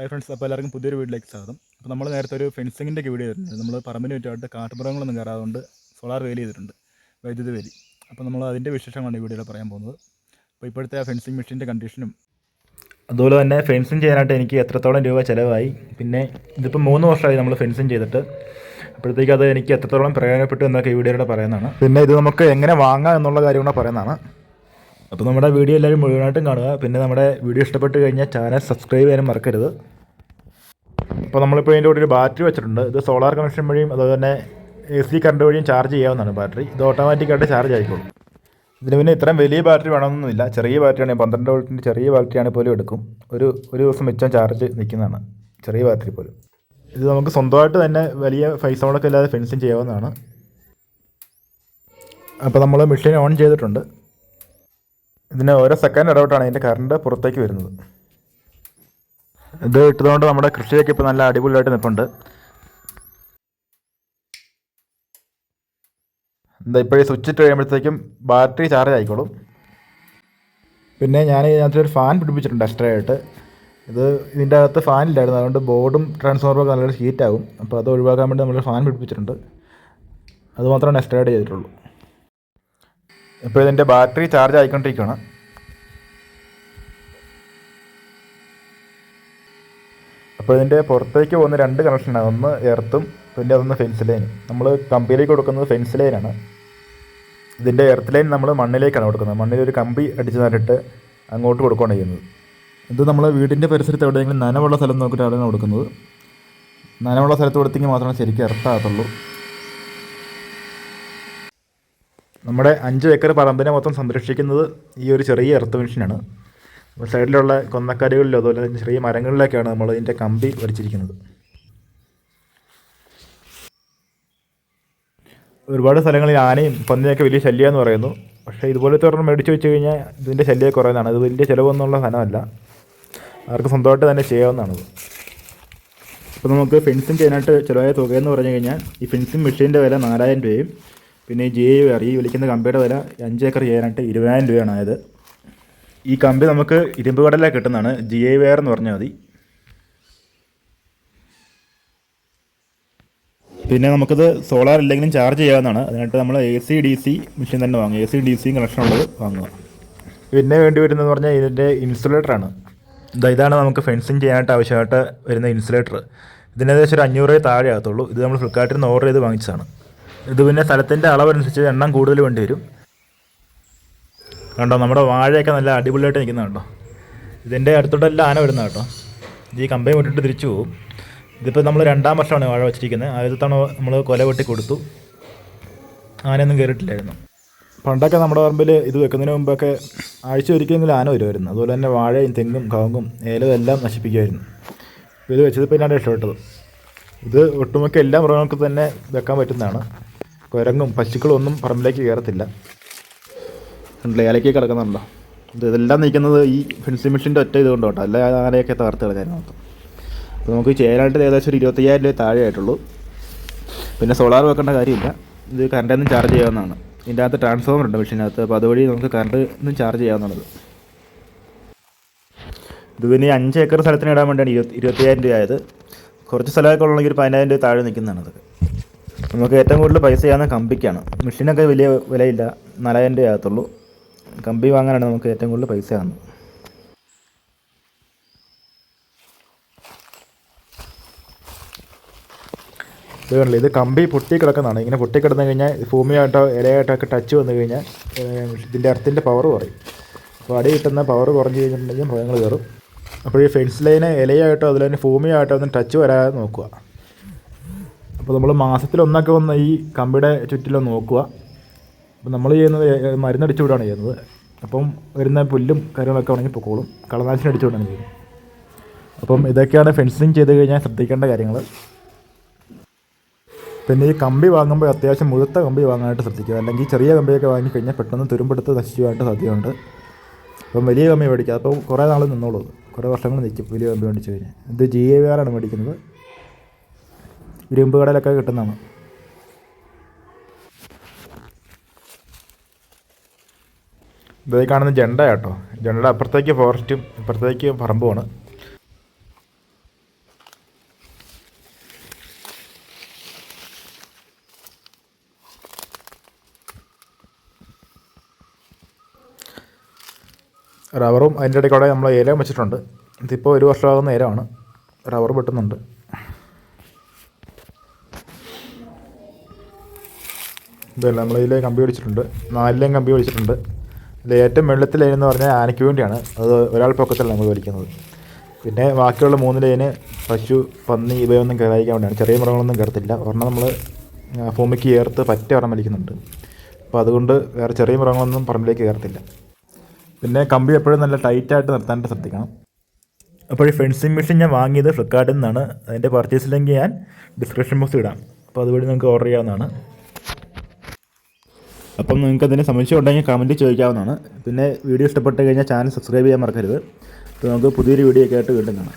Hi friends അപ്പോൾ എല്ലാവർക്കും പുതിയൊരു വീട്ടിലേക്ക് സ്വാഗതം. അപ്പോൾ നമ്മൾ നേരത്തെ ഒരു ഫെൻസിങ്ങിന്റെ ഒക്കെ വീഡിയോ ചെയ്തിട്ടുണ്ട്. നമ്മൾ പറമ്പിന് ചുറ്റുമായിട്ട് കാട്ടുമൃഗങ്ങളൊന്നും കയറാതുകൊണ്ട് സോളാർ വേലി ചെയ്തിട്ടുണ്ട് വൈദ്യുതി വേലി. അപ്പോൾ നമ്മൾ അതിന്റെ വിശേഷങ്ങളാണ് ഈ വീഡിയോയിൽ പറയാൻ പോകുന്നത്. അപ്പോൾ ഇപ്പോഴത്തെ ആ ഫെൻസിങ് മെഷീന്റെ കണ്ടീഷനും അതുപോലെ തന്നെ ഫെൻസിങ് ചെയ്യാനായിട്ട് എനിക്ക് എത്രത്തോളം രൂപ ചിലവായി. പിന്നെ ഇതിപ്പോൾ മൂന്ന് വർഷമായി നമ്മൾ ഫെൻസിങ് ചെയ്തിട്ട്. അപ്പോഴത്തേക്ക് അത് എനിക്ക് എത്രത്തോളം പ്രയോജനപ്പെട്ടു എന്നൊക്കെ ഈ വീഡിയോയിലൂടെ പറയുന്നതാണ്. പിന്നെ ഇത് നമുക്ക് എങ്ങനെ വാങ്ങാം എന്നുള്ള കാര്യം കൂടെ പറയുന്നതാണ്. അപ്പോൾ നമ്മുടെ വീഡിയോ എല്ലാവരും മുഴുവനായിട്ടും കാണുക. പിന്നെ നമ്മുടെ വീഡിയോ ഇഷ്ടപ്പെട്ട് കഴിഞ്ഞാൽ ചാനൽ സബ്സ്ക്രൈബ് ചെയ്യാനും മറക്കരുത്. അപ്പോൾ നമ്മളിപ്പോൾ ഇതിന്റെ കൂടെ ഒരു ബാറ്ററി വെച്ചിട്ടുണ്ട്. ഇത് സോളാർ കണക്ഷൻ വഴിയും അതുപോലെ തന്നെ എ സി കറണ്ട് വഴിയും ചാർജ് ചെയ്യാവുന്നതാണ് ബാറ്ററി. ഇത് ഓട്ടോമാറ്റിക്കായിട്ട് ചാർജ് ആയിക്കോളും. ഇതിന് പിന്നെ ഇത്രയും വലിയ ബാറ്ററി വേണമെന്നൊന്നുമില്ല. ചെറിയ ബാറ്ററിയാണ് പന്ത്രണ്ട് വോൾട്ടിന്റെ ചെറിയ ബാറ്ററിയാണ് പോലും എടുക്കും. ഒരു ഒരു ദിവസം മിച്ചം ചാർജ് നിൽക്കുന്നതാണ്. ചെറിയ ബാറ്ററി പോലും. ഇത് നമുക്ക് സ്വന്തമായിട്ട് തന്നെ വലിയ പൈസ മുടക്കം ഇല്ലാതെ ഫെൻസിങ് ചെയ്യാവുന്നതാണ്. അപ്പോൾ നമ്മൾ മെഷീൻ ഓൺ ചെയ്തിട്ടുണ്ട്. ഇതിന് ഓരോ സെക്കൻഡ് ഇടവിട്ടാണ് ഇതിന്റെ കറണ്ട് പുറത്തേക്ക് വരുന്നത്. ഇത് ഇട്ടതുകൊണ്ട് നമ്മുടെ കൃഷിയൊക്കെ ഇപ്പോൾ നല്ല അടിപൊളിയായിട്ട് നിൽപ്പുണ്ട്. എന്താ ഇപ്പോഴേ സ്വിച്ച് ഇട്ട് കഴിയുമ്പോഴത്തേക്കും ബാറ്ററി ചാർജ് ആയിക്കോളും. പിന്നെ ഞാൻ ഇതിനകത്തൊരു ഫാൻ പിടിപ്പിച്ചിട്ടുണ്ട് എക്സ്ട്രാ ആയിട്ട്. ഇത് ഇതിന്റെ അകത്ത് ഫാൻ ഇല്ലായിരുന്നു. അതുകൊണ്ട് ബോർഡും ട്രാൻസ്ഫോമറും ഒക്കെ നല്ലൊരു ഹീറ്റാകും അപ്പോൾ അത് ഒഴിവാക്കാൻ വേണ്ടി നമ്മൾ ഫാൻ പിടിപ്പിച്ചിട്ടുണ്ട്. അത് മാത്രമാണ് എക്സ്ട്രാ ആയിട്ട് ചെയ്തിട്ടുള്ളൂ. ഇപ്പോൾ ഇതിന്റെ ബാറ്ററി ചാർജ് ആയിക്കൊണ്ടിരിക്കുകയാണ്. അപ്പോൾ ഇതിന്റെ പുറത്തേക്ക് പോകുന്ന രണ്ട് കണക്ഷനാണ് ഒന്ന് എർത്തും പിന്നെ അതൊന്ന് ഫെൻസ് ലൈൻ നമ്മൾ കമ്പിയിലേക്ക് കൊടുക്കുന്നത് ഫെൻസ് ലൈനാണ് ഇതിന്റെ എർത്ത് ലൈൻ നമ്മൾ മണ്ണിലേക്കാണ് കൊടുക്കുന്നത്. മണ്ണിൽ ഒരു കമ്പി അടിച്ച് നട്ടിട്ട് അങ്ങോട്ട് കൊടുക്കുകയാണ് ചെയ്യുന്നത്. ഇത് നമ്മൾ വീടിന്റെ പരിസരത്ത് എവിടെയെങ്കിലും നനവുള്ള സ്ഥലം നോക്കിയിട്ടാണ് കൊടുക്കുന്നത്. നനവുള്ള സ്ഥലത്ത് കൊടുത്തെങ്കിൽ മാത്രമേ ശരിക്കും എർത്താകത്തുള്ളൂ നമ്മുടെ അഞ്ച് ഏക്കർ പറമ്പിനെ മൊത്തം സംരക്ഷിക്കുന്നത് ഈ ഒരു ചെറിയ എർത്ത് മെഷീനാണ് സൈഡിലുള്ള കൊന്നക്കാരുകളിലോ അതുപോലെ ചെറിയ മരങ്ങളിലൊക്കെയാണ് നമ്മൾ ഇതിന്റെ കമ്പി വരച്ചിരിക്കുന്നത്. ഒരുപാട് സ്ഥലങ്ങളിൽ ആനയും പന്നിയൊക്കെ വലിയ ശല്യമെന്ന് പറയുന്നു. പക്ഷേ ഇതുപോലത്തെ ഒരെണ്ണം മേടിച്ച് വെച്ച് കഴിഞ്ഞാൽ ഇതിന്റെ ശല്യം കുറയുന്നതാണ്. ഇത് വലിയ ചിലവൊന്നുള്ള സാധനമല്ല അവർക്ക് സ്വന്തമായിട്ട് തന്നെ ചെയ്യാവുന്നതാണത്. അപ്പോൾ നമുക്ക് ഫെൻസിങ് ചെയ്യാനായിട്ട് ചിലവായ തുകയെന്ന് പറഞ്ഞു കഴിഞ്ഞാൽ ഈ ഫെൻസിങ് മെഷീന്റെ വില നാലായിരം രൂപയും പിന്നെ ജി വേർ ഈ വിളിക്കുന്ന കമ്പിയുടെ വില അഞ്ച് ഏക്കർ ചെയ്യാനായിട്ട് ഇരുപതിനായിരം രൂപയാണ് ആയത്. ഈ കമ്പി നമുക്ക് ഇരുമ്പ് കടലിൽ കിട്ടുന്നതാണ്. ജി ഐ വേർ എന്ന് പറഞ്ഞാൽ മതി. പിന്നെ നമുക്കത് സോളാർ ഇല്ലെങ്കിലും ചാർജ് ചെയ്യാവുന്നതാണ്. അതിനായിട്ട് നമ്മൾ A C D C machine തന്നെ വാങ്ങുക A C D C connection ഉള്ളത് വാങ്ങുക. പിന്നെ വേണ്ടി വരുന്നതെന്ന് പറഞ്ഞാൽ ഇതിന്റെ ഇൻസുലേറ്ററാണ് ഇതാ ഇതാണ് നമുക്ക് ഫെൻസിങ് ചെയ്യാനായിട്ട് ആവശ്യമായിട്ട് വരുന്ന ഇൻസുലേറ്റർ ഇതിന് ഏകദേശം ഒരു അഞ്ഞൂറ് താഴെ ആകത്തുള്ളൂ. ഇത് നമ്മൾ ഫ്ലിപ്കാർട്ടിൽ നിന്ന് ഓർഡർ ചെയ്ത് വാങ്ങിച്ചതാണ്. ഇത് പിന്നെ സ്ഥലത്തിന്റെ അളവനുസരിച്ച് എണ്ണം കൂടുതൽ വേണ്ടി വരും കണ്ടോ നമ്മുടെ വാഴയൊക്കെ നല്ല അടിപൊളിയായിട്ട് നിൽക്കുന്ന കണ്ടോ. ഇതിന്റെ അടുത്തോട്ടെല്ലാം ആന വരുന്ന കേട്ടോ. ഇത് ഈ കമ്പനി വിട്ടിട്ട് തിരിച്ചു പോകും ഇതിപ്പോൾ നമ്മൾ രണ്ടാം വർഷമാണ് വാഴ വെച്ചിരിക്കുന്നത്. ആദ്യത്തെ തവണ നമ്മൾ കൊല വെട്ടി കൊടുത്തു. ആനയൊന്നും കയറിയിട്ടില്ലായിരുന്നു. പണ്ടൊക്കെ നമ്മുടെ പറമ്പിൽ ഇത് വെക്കുന്നതിന് മുമ്പൊക്കെ ആഴ്ച ഒരിക്കലെങ്കിലും ആന വരുമായിരുന്നു. അതുപോലെ തന്നെ വാഴയും തെങ്ങും കവുങ്ങും ഏലവും എല്ലാം നശിപ്പിക്കുമായിരുന്നു. ഇത് വെച്ചത് പിന്നെ ഇഷ്ടപ്പെട്ടത് ഇത് ഒട്ടുമൊക്കെ എല്ലാ മൃഗങ്ങൾക്കും തന്നെ വെക്കാൻ പറ്റുന്നതാണ്. കുരങ്ങും പശുക്കളും ഒന്നും പറമ്പിലേക്ക് കയറത്തില്ല. ഉണ്ടല്ലേ ഇലയ്ക്ക് കിടക്കുന്നുണ്ടോ? ഇത് ഇതെല്ലാം നിൽക്കുന്നത് ഈ ഫെൻസി മെഷീന്റെ ഒറ്റ ഇതുകൊണ്ട് കേട്ടോ. അല്ല ആനയൊക്കെ തകർത്ത് കളയാൻ മൊത്തം അപ്പോൾ നമുക്ക് ചെയ്യാനായിട്ട് ഏകദേശം ഒരു ഇരുപത്തയ്യായിരം രൂപ താഴെ ആയിട്ടുള്ളൂ പിന്നെ സോളാർ വെക്കേണ്ട കാര്യമില്ല. ഇത് കറണ്ടിൽ നിന്നും ചാർജ് ചെയ്യാവുന്നതാണ്. ഇതിന്റെ അകത്ത് ട്രാൻസ്ഫോമർ ഉണ്ട് മെഷീനകത്ത്. അപ്പോൾ അതുവഴി നമുക്ക് കറണ്ട് നിന്നും ചാർജ് ചെയ്യാവുന്നതാണ്. ഇത് പിന്നെ അഞ്ച് ഏക്കർ സ്ഥലത്തിന് ഇടാൻ വേണ്ടിയാണ് ഇരുപത്തി ഇരുപത്തയ്യായിരം രൂപ ആയത്. കുറച്ച് സ്ഥലമൊക്കെ ഉള്ളെങ്കിൽ ഒരു പതിനായിരം രൂപ താഴെ നിൽക്കുന്നതാണ് അതൊക്കെ നമുക്ക് ഏറ്റവും കൂടുതൽ പൈസ ചെയ്യാവുന്ന കമ്പിക്കാണ്. മെഷീനൊക്കെ വലിയ വിലയില്ല. നാലായിരം രൂപ ആകത്തുള്ളൂ. കമ്പി വാങ്ങാനാണ് നമുക്ക് ഏറ്റവും കൂടുതൽ പൈസ ആകുന്നത് ഇത് കമ്പി പൊട്ടി കിടക്കുന്നതാണ്. ഇങ്ങനെ പൊട്ടി കിടന്നു കഴിഞ്ഞാൽ ഭൂമിയായിട്ടോ ഇലയായിട്ടോ ഒക്കെ ടച്ച് വന്നു കഴിഞ്ഞാൽ ഇതിന്റെ അർത്തിന്റെ പവർ കുറയും. അപ്പോൾ അടി കിട്ടുന്ന പവർ കുറഞ്ഞു കഴിഞ്ഞിട്ടുണ്ടെങ്കിൽ മൃഗങ്ങൾ കയറും. അപ്പോൾ ഈ ഫെൻസ് ലൈന് ഇലയായിട്ടോ അതിൽ തന്നെ ഭൂമിയായിട്ടോ ഒന്നും ടച്ച് വരാതെ നോക്കുക. അപ്പോൾ നമ്മൾ മാസത്തിൽ ഒന്നൊക്കെ വന്ന് ഈ കമ്പിയുടെ ചുറ്റിലൊന്ന് നോക്കുക. അപ്പോൾ നമ്മൾ ചെയ്യുന്നത് മരുന്നടിച്ചു വിടുകയാണ് ചെയ്യുന്നത്. അപ്പം വരുന്ന പുല്ലും കാര്യങ്ങളൊക്കെ ഉണങ്ങി പൊക്കോളും. കളനാശിനി അടിച്ചു വിടുകയാണ് ചെയ്യുന്നത്. അപ്പം ഇതൊക്കെയാണ് ഫെൻസിങ് ചെയ്ത് കഴിഞ്ഞാൽ ശ്രദ്ധിക്കേണ്ട കാര്യങ്ങൾ. പിന്നെ ഈ കമ്പി വാങ്ങുമ്പോൾ അത്യാവശ്യം മുഴുത്ത കമ്പി വാങ്ങാനായിട്ട് ശ്രദ്ധിക്കുക. അല്ലെങ്കിൽ ചെറിയ കമ്പിയൊക്കെ വാങ്ങിക്കഴിഞ്ഞാൽ പെട്ടെന്ന് തുരുമ്പെടുത്ത് നശിച്ചു പോകാനായിട്ട് സാധ്യതയുണ്ട്. അപ്പം വലിയ കമ്പി മേടിക്കുക അപ്പോൾ കുറേ നാൾ നിന്നോളൂ. കുറേ വർഷങ്ങൾ നിൽക്കും വലിയ കമ്പി മേടിച്ചു കഴിഞ്ഞാൽ. ഇത് ജി എ വി ആറാണ് മേടിക്കുന്നത്. ഇരുമ്പ് കടലൊക്കെ കിട്ടുന്നതാണ്. ഇതായി കാണുന്ന ജണ്ട കേട്ടോ. ജണ്ടയുടെ അപ്പുറത്തേക്ക് ഫോറസ്റ്റും ഇപ്പുറത്തേക്ക് പറമ്പുമാണ് റബ്ബറും അതിന്റെ ഇടയ്ക്കൂടെ നമ്മൾ ഏലം വെച്ചിട്ടുണ്ട്. ഇതിപ്പോൾ ഒരു വർഷമാകുന്ന ഏലമാണ് റബ്ബർ വെട്ടുന്നുണ്ട്. ഇതല്ല നമ്മൾ ഇതിലെ കമ്പി പിടിച്ചിട്ടുണ്ട്. നാലിലേയും കമ്പി പിടിച്ചിട്ടുണ്ട്. ഇതിൽ ഏറ്റവും വെള്ളത്തിൽ ലൈൻ എന്ന് പറഞ്ഞാൽ ആനയ്ക്ക് വേണ്ടിയാണ് അത് ഒരാൾ പൊക്കത്തല്ല നമ്മൾ വലിക്കുന്നത്. പിന്നെ ബാക്കിയുള്ള മൂന്ന് ലൈന് പശു പന്നി ഇവയൊന്നും കയറാതിരിക്കാൻ വേണ്ടിയാണ്. ചെറിയ മൃഗങ്ങളൊന്നും കയറത്തില്ല. ഒരെണ്ണം നമ്മൾ ഭൂമിക്ക് ചേർത്ത് പറ്റ ഒരെണ്ണം വലിക്കുന്നുണ്ട്. അപ്പോൾ അതുകൊണ്ട് വേറെ ചെറിയ മൃഗങ്ങളൊന്നും പറമ്പിലേക്ക് കയറത്തില്ല. പിന്നെ കമ്പി എപ്പോഴും നല്ല ടൈറ്റായിട്ട് നിർത്താനായിട്ട് ശ്രദ്ധിക്കണം. അപ്പോൾ ഈ ഫെൻസിങ് മെഷീൻ ഞാൻ വാങ്ങിയത് ഫ്ലിപ്കാർട്ടിൽ നിന്നാണ്. അതിന്റെ പർച്ചേസ് ലിങ്ക് ഞാൻ ഡിസ്ക്രിപ്ഷൻ ബോക്സിൽ ഇടാം. അപ്പോൾ അതുവഴി നിങ്ങൾക്ക് ഓർഡർ ചെയ്യാവുന്നതാണ്. അപ്പം നിങ്ങൾക്ക് അതിന് സംശയം ഉണ്ടെങ്കിൽ കമന്റ് ചോദിക്കാവുന്നതാണ്. പിന്നെ വീഡിയോ ഇഷ്ടപ്പെട്ട് കഴിഞ്ഞാൽ ചാനൽ സബ്സ്ക്രൈബ് ചെയ്യാൻ മറക്കരുത്. അപ്പോൾ നമുക്ക് പുതിയൊരു വീഡിയോ ഒക്കെ ആയിട്ട് വീണ്ടും കാണാം.